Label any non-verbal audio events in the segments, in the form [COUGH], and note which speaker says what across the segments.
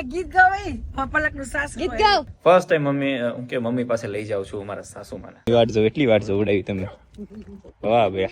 Speaker 1: આ ગીત ગાવે પલકનું સાસ
Speaker 2: ગીત ગાવ
Speaker 3: ફર્સ્ટ ટાઈમ મમ્મી હું કે મમ્મી પાસે લઈ જાઉં છું મારા વાટ જો એટલી વાટ જો ઉડાવી તમે. વાહ બે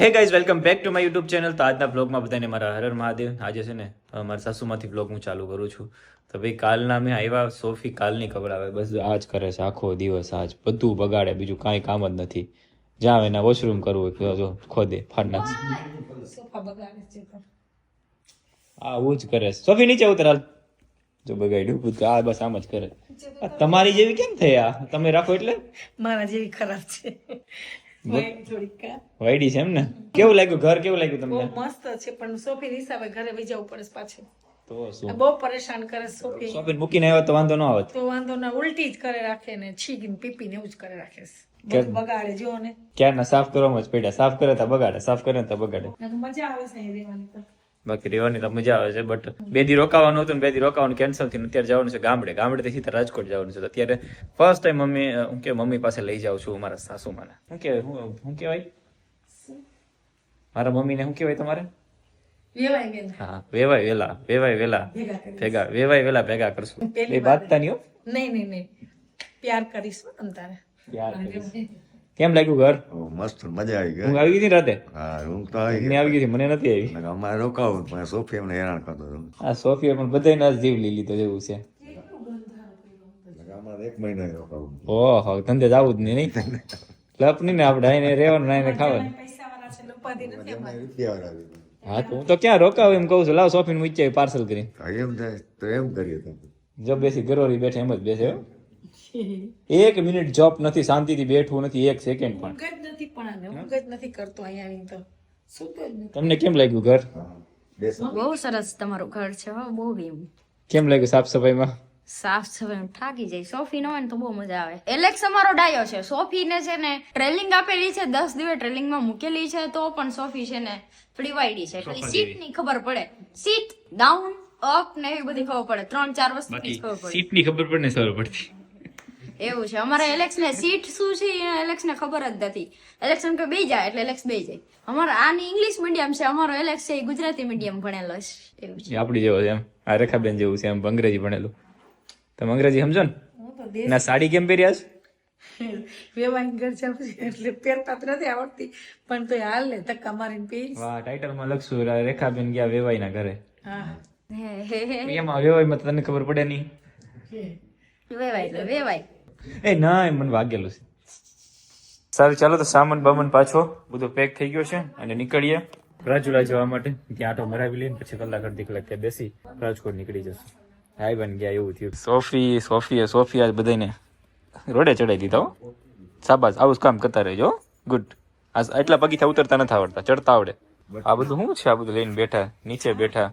Speaker 3: hey guys welcome back to my YouTube channel તો આજના બ્લોગમાં બધાને મારા હરર મહાદેવ. આજે છે ને મારા સાસુમાંથી બ્લોગ હું ચાલુ કરું છું. તો ભાઈ કાલના મેં આવ્યા સોફી કાલની ખબર આવે. બસ આ જ કરે છે આખો દિવસ આજ. બધું બગાડે બીજું કાંઈ કામ જ નથી. જ્યાં એના વોશરૂમ કરવું હોય તો જો ખોદે ફાડ નાખશે
Speaker 1: સોફા બગાડે છે તો.
Speaker 3: આવું જ કરે સોફી નીચે ઉતર હાલ. જો બગાડ્યું બધું આ બસ આમ જ કરે. આ તમારી જેવી કેમ થઈ આ? તમે રાખો એટલે?
Speaker 1: મારા જેવી ખરાબ છે.
Speaker 3: વાયડી છે એમ ને? કેવું લાગ્યું? ઘર કેવું લાગ્યું તમને?
Speaker 1: મસ્ત છે પણ સોફી હિસાબે ઘરે વહી જવું પડે પાછે.
Speaker 3: તો શું?
Speaker 1: બહુ પરેશાન કરે સોફી.
Speaker 3: સોફી મૂકીને આવ્યો તો વાંધો ન આવે.
Speaker 1: તો વાંધો ના ઉલટી જ કરે રાખે ને છીકીને પીપીને એવું જ કરે રાખે બગાડે જો ને.
Speaker 3: ક્યારના સાફ કરવામાં જ પડ્યા. સાફ કરે તો બગાડે સાફ કરે તો બગાડે.
Speaker 1: મજા આવે છે રહેવાની તો
Speaker 3: બાકી રહેવાની તો મજા આવે છે બટ બે દી રોકાવાનું હતું ને બે દી રોકાવાનું કેન્સલ થયું અત્યારે જવાનું છે ગામડે. ગામડેથી સીધા રાજકોટ જવાનું છે. અત્યારે ફર્સ્ટ ટાઈમ મમ્મી હું કે મમ્મી પાસે લઈ જાઉં છું મારા સાસુમાને. શું કે હું હું કહેવાય? મારા મમ્મીને શું કહેવાય તમારે? હા વેવાય વેલા વેવાય વેલા.
Speaker 1: ભેગા
Speaker 3: વેવાય વેલા ભેગા કરશું. એ બાતતા નહીં
Speaker 1: નહીં નહીં નહીં. પ્યાર કરીશું તમ તારે.
Speaker 3: યાર કરીશ. કેમ લાગ્યું ઘર?
Speaker 4: મસ્ત મજા આવી ગઈ.
Speaker 3: હું આવી ગઈ રાતે?
Speaker 4: હા ઊંઘ તો આવી
Speaker 3: ગઈ. આવી ગઈ મને નથી આવી.
Speaker 4: અમારે રોકાવું પણ સોફી અમને હેરાન કરતો હતો.
Speaker 3: આ સોફી પણ બધાય ના જીવ લઈ લીધો જેવું છે.
Speaker 4: એક મહિનો રોકાવું
Speaker 3: ઓહો ધંધે જવું જ નહીં નહીં? લપ નહીં ને આપણે આઈને રહેવાનું આઈને ખાવાનું. હા તો હું તો ક્યાં રોકાવ એમ કહું છું. લાવ સોફીને મૂકી પાર્સલ
Speaker 4: કરી એમ થાય તો એમ કરીએ
Speaker 3: જો બેસી ગરોરી બેઠે એમ જ બેસે હો. એક મિનિટ જોબ નથી શાંતિથી બેઠવું નથી એક સેકન્ડ પણ.
Speaker 1: ઊંઘ જ નથી પણ ઊંઘ જ નથી કરતો અહીંયા આવીને તો. સૂતો
Speaker 3: તમને કેમ લાગ્યું ઘર?
Speaker 2: બહુ સરસ તમારું ઘર છે હો બહુ ગમ્યું
Speaker 3: કેમ લાગ્યું સાફ સફાઈમાં?
Speaker 2: સાફ સફાઈ થાકી જાય. સોફી ન હોય ને તો બહુ મજા આવે. એલેક્સ અમારો ડાયો છે. સોફી ને છે ને ટ્રેલિંગ આપેલી છે દસ દિવસ ટ્રેલિંગમાં મૂકેલી છે તો પણ સોફી છે ને થોડી વાયડી છે એટલે સીટની ખબર પડે. સીટ ડાઉન અપ ને એવી બધી ખબર પડે. ત્રણ ચાર વસ્તુ ની ખબર પડે.
Speaker 3: સીટની ખબર પડે ને ખબર પડતી.
Speaker 2: એવું છે. અમારે એલેક્સ ને સીટ શું છે એ એલેક્સ ને ખબર જ નથી. એલેક્સ એમ કે બે જાય એટલે એલેક્સ બે જાય. અમારો આની ઇંગ્લિશ મીડિયમ છે અમારો એલેક્સ છે એ ગુજરાતી મીડિયમ ભણેલો છે. એવું છે.
Speaker 3: આપણી જેવો છે એમ. આ રેખાબેન જેવું છે એમ અંગ્રેજી ભણેલું. તમે અંગ્રેજી સમજો ને?
Speaker 1: હું તો દેશ
Speaker 3: ના સાડી કેમ પહેર્યા છે?
Speaker 1: વેવાઈ ઘર એટલે પહેરતા તો નથી આવડતી. પણ તો હાલ ને ધક્કા મારીને પહેરીશ.
Speaker 3: વાહ ટાઇટલમાં લખશું. રેખાબેન ગયા વેવાઈના ઘરે.
Speaker 1: હા.
Speaker 2: હે હે હે.
Speaker 3: એમાં વેવાઈમાં તને ખબર પડે નહીં.
Speaker 2: વેવાય એટલે વેવાય
Speaker 3: એ ના એ મને વાગેલું છે. સારું ચાલો તો સામાન બામન પાછો. બધો પેક થઈ ગયો છે અને નીકળીએ. રાજુલા જવા માટે ત્યાં આટો મરાવી લઈને પછી કલાક અડધી કલાક ત્યાં બેસી રાજકોટ નીકળી જશું. હાઈ બન ગયા એવું થયું. સોફી સોફી સોફી આજ બધાને રોડે ચડાઈ દીધા હો. સાબાસ આવું જ કામ કરતા રહેજો ગુડ આ એટલા પગીથા ઉતરતા નથી આવડતા ચડતા આવડે. આ બધું શું છે આ બધું લઈને બેઠા નીચે બેઠા?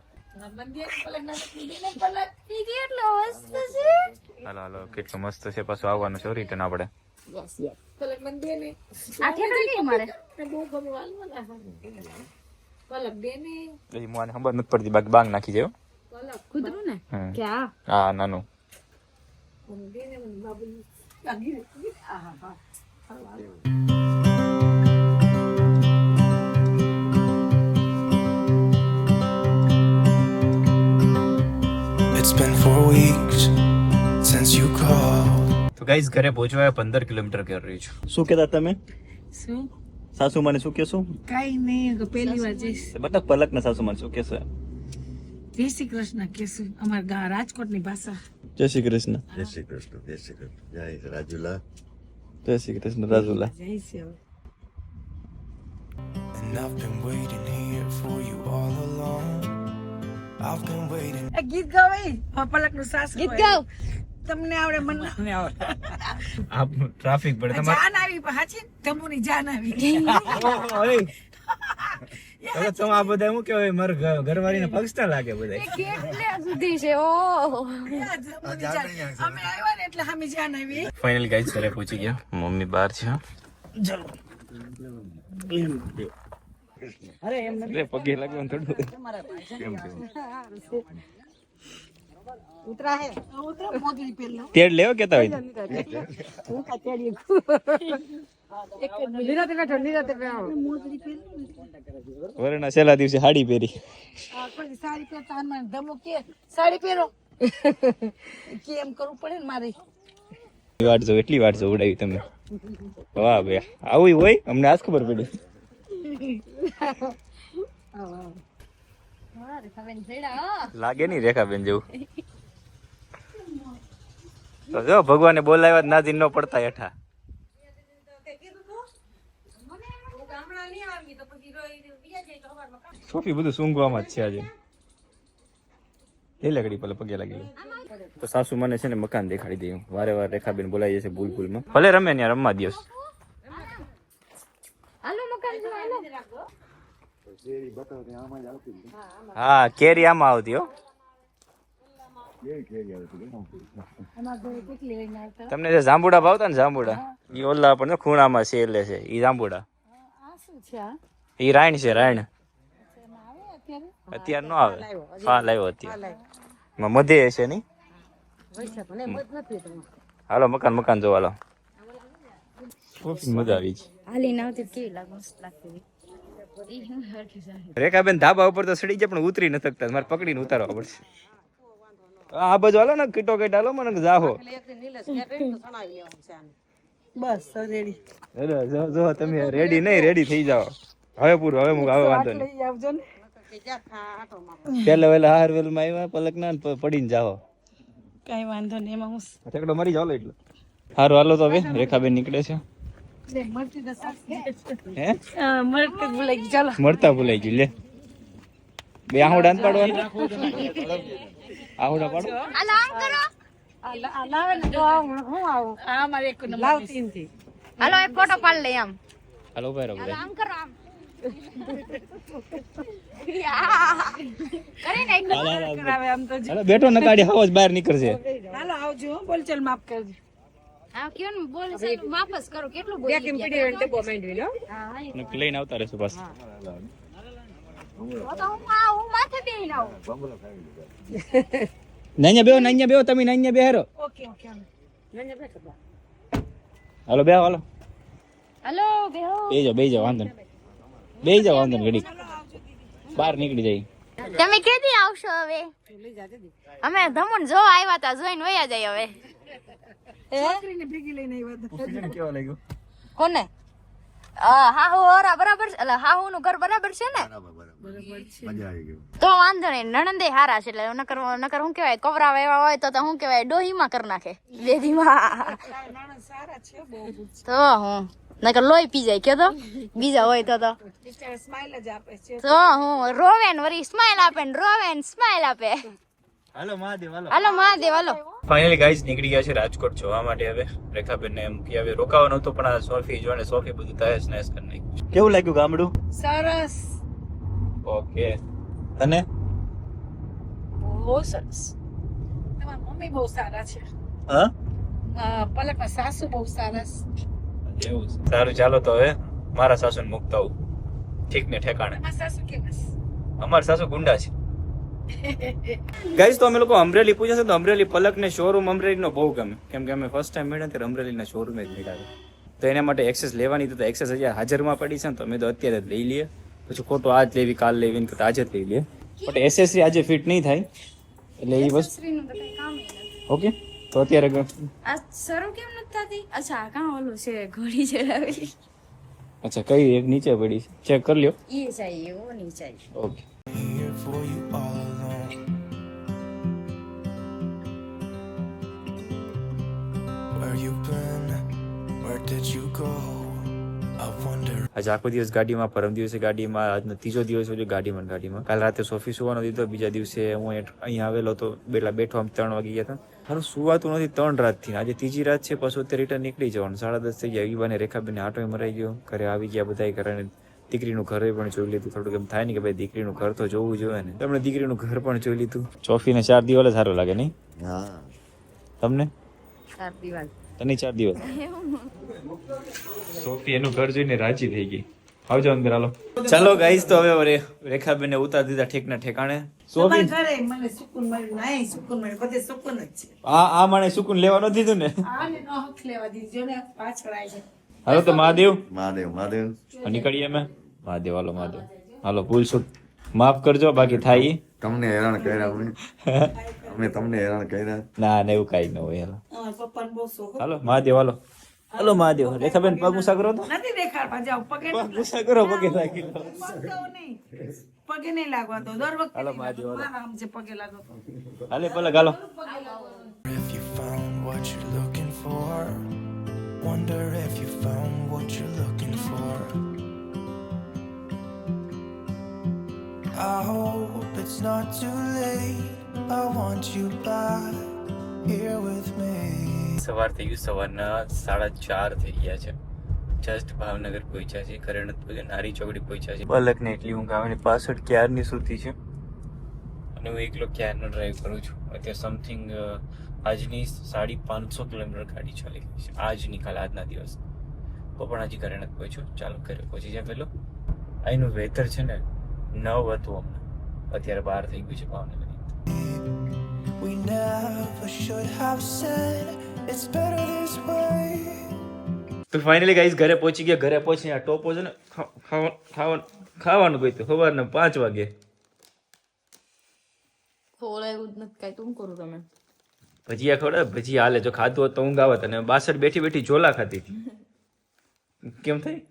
Speaker 3: હાલો હાલો કેટલું મસ્ત છે. પાછું આવવાનું છે રિટર્ન આપણે.
Speaker 2: યસ યસ આ ઠેકડા કઈ મારે?
Speaker 3: પછી મને ખબર નથી પડતી બાકી બાંગ નાખી જાય હો.
Speaker 2: કૂતરું ને? કે આ
Speaker 3: હા નાનું
Speaker 5: It's been four weeks since you called.
Speaker 3: તો ગાઈઝ ઘરે પહોંચવા પંદર કિલોમીટર કરી રહી છું.
Speaker 6: શું કહેતા તમે?
Speaker 1: શું?
Speaker 6: સાસુ મને શું કહેશો?
Speaker 1: કઈ નહીં પહેલી વાર જઈશ
Speaker 6: બધા પલક ના સાસુ મને શું કહેશે
Speaker 1: જય શ્રી કૃષ્ણ કેશું અમારા ગા રાજકોટની ભાષા.
Speaker 6: જય શ્રી કૃષ્ણ.
Speaker 4: જય શ્રી કૃષ્ણ જય શ્રી કૃષ્ણ. જય રાજુલા.
Speaker 6: જય શ્રી કૃષ્ણ રાજુલા.
Speaker 1: જય Shri
Speaker 5: And I've been waiting here
Speaker 1: ગીત ગાવે પલકનું સાસ
Speaker 2: ગીત
Speaker 1: ગાવે. તમને આવડે મને ના આવડે.
Speaker 3: આ ટ્રાફિક પડે તમારે
Speaker 1: જાન આવી પાછી તમુની જાન આવી. [LAUGHS]
Speaker 3: તમે [LAUGHS] આ બધા શું કહેવાય? મારા ઘરવાળીને પગસ્તા લાગે બધા.
Speaker 2: કેટલે સુધી છે? ઓ.
Speaker 1: અમે આવ્યા ને એટલે અમે જાન આવી.
Speaker 3: ફાઇનલ ગાઈઝ ઘરે પહોંચી ગયા. મમ્મી બહાર છે. અરે પગે લાગવાનું થોડું.
Speaker 1: ઉતરા હે. ઉતરા મોગલી પેલો
Speaker 3: તેડ લેવો કેતા હોય?
Speaker 6: વરના છેલ્લા દિવસે સાડી પહેરી.
Speaker 1: આ કોઈ સાડી પહેરતા હનુમાન ધમો કે સાડી પહેરો. કેમ કરવું પડે ને મારે?
Speaker 6: વાટ જો એટલી વાટ જો ઉડાવી તમે. વાહ ભાઈ આવું હોય? અમને આજ ખબર પડી. લાગે નહીં રેખાબેન જેવું. તો જો ભગવાને બોલાવ્યા નાજી ન પડતા હેઠા. સોફી બધું સૂંઘવામાં જ છે આજે. એ લગડી પેલા પગે લાગી તો સાસુ મને છે ને મકાન દેખાડી દે વારે વાર રેખાબેન બોલાવી જશે ભૂલ ભૂલમાં ભલે રમે ને રમવા દિવસ
Speaker 2: હાલો મકાન જોવા, હાલો.
Speaker 6: હા કેરી આમાં આવતી હો. તમને જે જાંબુડા ભાવતા ને જાંબુડા ઈ ઓલા પણ ખૂણામાં છે એટલે છે એ જાંબુડા. એ રાયણ છે રાયણ. અત્યારે નો આવે. હા લાવ્યો અત્યારે. મધે છે નહીં હાલો મકાન મકાન જોવા હાલો મજા આવી છે.
Speaker 2: હાલીને આવતી કેવી લાગે? મસ્ત લાગતી ઈ હું હરખી સારી.
Speaker 6: રેખાબેન ધાબા ઉપર તો સડી જાય પણ ઉતરી ન શકતા મારે પકડીને ઉતારવા પડશે. આ બાજુ હાલો ને કીટો કીટ હાલો મને જાહો.
Speaker 1: બસ રેડી
Speaker 6: જો જો તમે રેડી નહીં રેડી થઈ જાઓ. હવે પૂરું હવે હું હવે વાંધો નહીં.
Speaker 1: લઈ આવજો
Speaker 6: પેલા વેલા હાર વેલમાં આવ્યા પલક ના ને પડીને જાઓ.
Speaker 1: કઈ વાંધો નહીં એમાં હું
Speaker 6: ઠેકડો મરી જાવ એટલે. હારું હાલો તો હવે રેખાબેન નીકળે છે.
Speaker 1: મળતી ભૂલાઈ
Speaker 6: ગયું લે. બે આહુડા પાડવાના? આહુડા પાડો.
Speaker 2: હાલો આમ કરો.
Speaker 1: આ લા- આ લાવે ને તો હું હું આવું? આ મારે એક
Speaker 2: ફોટો પાડ લે આમ.
Speaker 6: હાલો ભાઈ રહો
Speaker 2: હાલો આમ કરો આમ. યા. કરીને એક
Speaker 1: કરાવે આમ તો
Speaker 6: હાલો બેઠો નકાડી હાવ જ બહાર નીકળશે.
Speaker 1: હાલો આવજો હો, બોલ ચાલ માફ કરજો.
Speaker 6: લઈને આવતા રહેશું નાન્યા બેહો નાન્યા બેહો તમે નાન્યા બેહારો
Speaker 1: હાલો.
Speaker 6: હાલો બેહો હાલો.
Speaker 2: હાલો બેહો.
Speaker 6: બેહી જાઓ બેહી જાઓ વાંધો નહીં. બેહી જાઓ વાંધો નહીં બહાર નીકળી જાય
Speaker 2: તમે કેદી આવશો હવે? અમે ધમણ જો આવ્યા તા જોઈને વયા જાય હવે.
Speaker 1: છોકરીને ભેગી લઈને આવ્યા
Speaker 6: કેવા લાગ્યું
Speaker 2: કોને હાહુ ઓરા બરાબર એટલે હાહુ નું ઘર બરાબર છે ને
Speaker 4: બરાબર બરાબર મજા આવી ગઈ
Speaker 2: તો વાંધો નહીં નણંદે હારા છે એટલે નકર નકર શું કહેવાય કવરાવ એવા હોય તો તો શું કહેવાય ડોહીમાં કરી નાખે બેદીમાં તો હું નકર લોહી પી જાય કે તો બીજા હોય તો તો
Speaker 1: બિચારા સ્માઈલ જ આપે છે
Speaker 2: તો હું રોવે ને વરી સ્માઈલ આપે ને રોવે ને સ્માઈલ આપે
Speaker 6: હાલો મહાદેવ હાલો
Speaker 2: હાલો મહાદેવ હાલો
Speaker 3: ફાઇનલી ગાઈઝ નીકળી ગયા છે રાજકોટ જોવા માટે હવે. રેખાબેનને એમ કે હવે રોકાવાનો હતું પણ આ સોફી જો ને સોફી બધું તહેસ નહેસ કરી નાખ્યું
Speaker 6: કેવું લાગ્યું ગામડું?
Speaker 1: સરસ.
Speaker 3: ઓકે. તને
Speaker 1: બહુ સરસ. તમારા મમ્મી બહુ સારા છે.
Speaker 6: હા?
Speaker 1: પલકના સાસુ બહુ સરસ
Speaker 3: એવું સારું ચાલો તો હવે મારા સાસુને મૂકતા આવું. ઠીક ને ઠેકાણે.
Speaker 1: સાસુ કેવા અમાર
Speaker 3: અમારા સાસુ ગુંડા છે. [LAUGHS] ગાઈઝ તો અમે લોકો અમરેલી પૂછે છે તો અમરેલી પલક ને શોરૂમ અમરેલી નો બહુ ગમે. કેમ કે અમે ફર્સ્ટ ટાઈમ મળ્યા ત્યારે અમરેલી ના શોરૂમ જ મળ્યા તો એના માટે એક્સેસ લેવાની તો એક્સેસ હજી હાજરમાં પડી છે ને તો અમે તો અત્યારે જ લઈ લઈએ. પછી ખોટો આજ લેવી કાલ લેવી ને કરતા આજે જ લઈ લઈએ. બટ એસેસરી આજે ફિટ નહીં થાય. એટલે એ વસ્તુ ઓકે? તો અત્યારે ગ-
Speaker 2: આ શરૂ કેમ નથી થતી? અચ્છા કા ઓલું છે ઘોડી ચડાવેલી?
Speaker 3: અચ્છા કઈ એક નીચે પડી છે. ચેક કરી લ્યો.
Speaker 2: એ ચાહીએ વો નહીં ચાહીએ
Speaker 3: ઓકે આજે આખો દિવસ ગાડીમાં પરમ દિવસે ગાડીમાં આજનો ત્રીજો દિવસ હોય ગાડીમાં ગાડીમાં. કાલ રાતે સોફી સુવાનો દીધો બીજા દિવસે હું અહીં- અહીં આવેલો તો બેલા બેઠો આમ ત્રણ વાગી ગયા હતા. મારું સુવાતું નથી ત્રણ રાતથી. આજે ત્રીજી રાત છે પછી અત્યારે રિટર્ન નીકળી જવાનું. સાડા દસ થઈ ગયા ઈવાને રેખાબેન આટો મરાઈ ગયો. ઘરે આવી ગયા બધા ઘરે દીકરીનું ઘરે પણ જોઈ લીધું. થોડુંક એમ થાય ને કે ભાઈ દીકરીનું ઘર તો જોવું જોઈએ ને. તમને દીકરીનું ઘર પણ જોઈ લીધું. ચોફીને ચાર દિવસ સારું લાગે નહીં?
Speaker 4: હા.
Speaker 3: તમને?
Speaker 2: ચાર દિવાલ
Speaker 3: તને ચાર દિવસ. સોફી એનું ઘર જોઈને રાજી થઈ ગઈ. આવજો અંદર હાલો. ચાલો ગાઈસ તો હવે રેખાબેન ઉતાર દીધા ઠેકના ઠેકાણે. સોફી?
Speaker 1: ઘરે મને સુકૂન મળ્યું. નહીં સુકૂન મળ્યું. બધે સુકૂન જ છે.
Speaker 3: આ આ માણે સુકૂન લેવા નથી દીધું ને?
Speaker 1: આને નો હક લેવા દીધો. ને પાછળ આવી જાય.
Speaker 3: હાલો તો મહાદેવ.
Speaker 4: મહાદેવ મહાદેવ.
Speaker 3: નીકળીએ અમે. મહાદેવ હાલો મહાદેવ. હાલો ભૂલ માફ કરજો બાકી થાય
Speaker 4: તમને હેરાન કર્યા અમે [LAUGHS] અમે તમને હેરાન કર્યા.
Speaker 3: ના ને એવું કાંઈ ન હોય હેલો.
Speaker 1: પપ્પાને બહુ શોખ
Speaker 3: હાલો મહાદેવ હાલો. હાલો મહાદેવ રેખાબેન પગ મુસા કરો તો
Speaker 1: નથી દેખાડવા જાવ પગે
Speaker 3: પગ મુસા કરો પગે લાગી લો.
Speaker 1: પગ નહીં લાગવા તો દર વખતે
Speaker 3: હાલો મહાદેવ,
Speaker 1: હાલો. આમ જે પગે લાગો
Speaker 3: હાલે પલક ગાલો.
Speaker 5: If you found what you're looking for, wonder if you found what you're looking for. I hope it's not too late. I want you back here with me.
Speaker 3: સવાર થઈ ગયું સવારના સાડા ચાર થઈ ગયા છે. જસ્ટ ભાવનગર પહોંચ્યા છે ઘરે નથી પહોંચ્યા નારી ચોકડી પહોંચ્યા છે પલક ને એટલી ઊંઘ આવે ને પાછળ ક્યારની સુતી છે? અને હું એકલો ક્યારનો ડ્રાઈવ કરું છું? અત્યારે સમથિંગ આજની સાડી પાંચસો કિલોમીટર ગાડી ચાલી ગઈ છે. આજની કાલ આજના દિવસ. તો પણ હજી ઘરે નથી પહોંચ્યો. ચાલો ઘરે પહોંચી જાય પેલો અહીંનું વેધર છે ને નવ હતું હમણાં અત્યારે બહાર થઈ ગયું છે Bhavnagar.
Speaker 5: We never should have said it's better this way.
Speaker 3: તો ફાઇનલી ગાઈસ ઘરે પહોંચી ગયા. ઘરે પહોંચી આ ટોપો છે ને ખાવા- ખાવાનું ખાવાનું કોઈ તો સવારના પાંચ વાગે.
Speaker 2: ખોલાયું જ નથી. કાંઈ તું કરું તમે?
Speaker 3: ભજીયા ખવડાવે? ભજીયા હાલે. જો ખાધું હોત તો ઊંઘ આવત. અને બાસઠ બેઠી બેઠી ઝોલા ખાધી [LAUGHS] કેમ થઈ?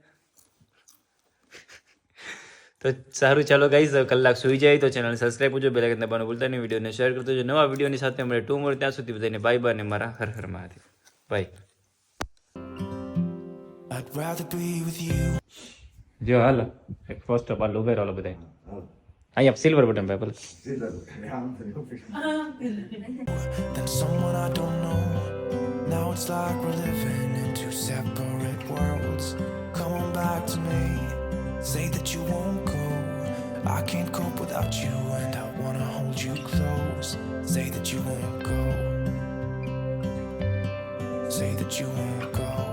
Speaker 3: તો સારું ચાલો ગાઈસ કલાક સુઈ જાય તો ચેનલ સબસ્ક્રાઈબ કરજો બેલ આઇકન દબાવવાનું ભૂલતા નહીં વિડીયોને શેર કરતો જો નવા વિડીયોની સાથે મળે ટુ મળે ત્યાં સુધી બધાને બાય બાય ને મારા Har Har Mahadev. Bye
Speaker 5: I'd rather be with you.
Speaker 3: જો હાલો. ફર્સ્ટ ઓફ ઓલ ઉભે રહો બધા અહીંયા સિલ્વર બટન ભાઈ ભલે.
Speaker 5: Then someone I don't know. Now it's like we're living in two separate I can't cope without you, and I wanna hold you close. Say that you won't go. Say that you won't go.